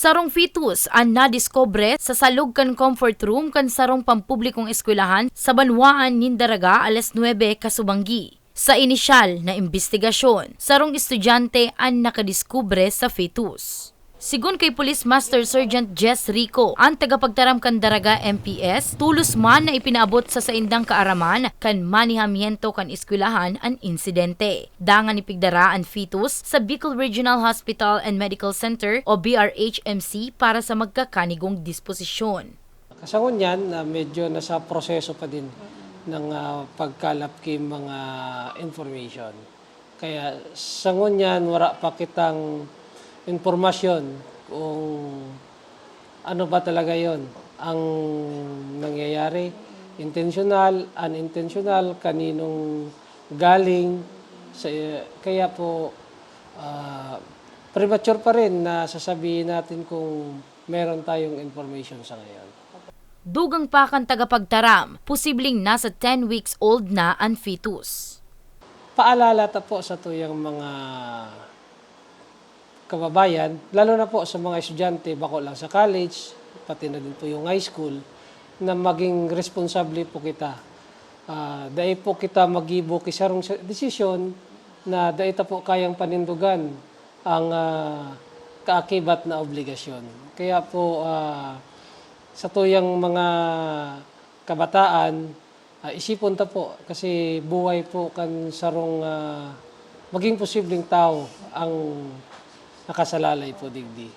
Sarong fetus ang nadiskobre sa salog kan comfort room kan sarong pampublikong eskwelahan sa Banwaan Nindaraga alas 9 kasubanggi. Sa inisyal na investigasyon, sarong estudyante ang nakadiskubre sa fetus. Sigun kay Police Master Sergeant Jess Rico, ang tagapagtaram kan Daraga MPS, tulos man na ipinaabot sa saindang kaaraman kan manihamiento kan eskwelahan ang insidente. Dangan ipigdara ang fetus sa Bicol Regional Hospital and Medical Center o BRHMC para sa magkakanigong disposisyon. Kasangon yan, na medyo nasa proseso pa din ng ah, pagkalap kay mga information. Kaya sangon yan, wala pa kitang informasyon kung ano ba talaga yon ang nangyayari. Intentional, unintentional, kaninong galing. Sa, kaya po, ah, premature pa rin na sasabihin natin kung meron tayong information sa ngayon. Dugang pa kan tagapagtaram, posibleng nasa 10 weeks old na ang fetus. Paalala ta po sa tuyang mga kababayan, lalo na po sa mga estudyante, bako lang sa college, pati na din po yung high school, na maging responsable po kita. Ah, dahil po kita magibo kisarong sa- desisyon na dahil po kayang panindugan ang ah, kaakibat na obligasyon. Kaya po ah, sa tuyang mga kabataan, ah, isipon ta po kasi buhay po kan sarong ah, maging posibleng tao ang nakasalalay po digdi.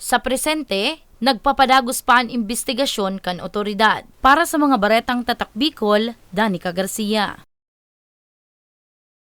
Sa presente, nagpapadagos pa ang investigasyon kan otoridad. Para sa mga baretang tatak Bicol, Danica Garcia.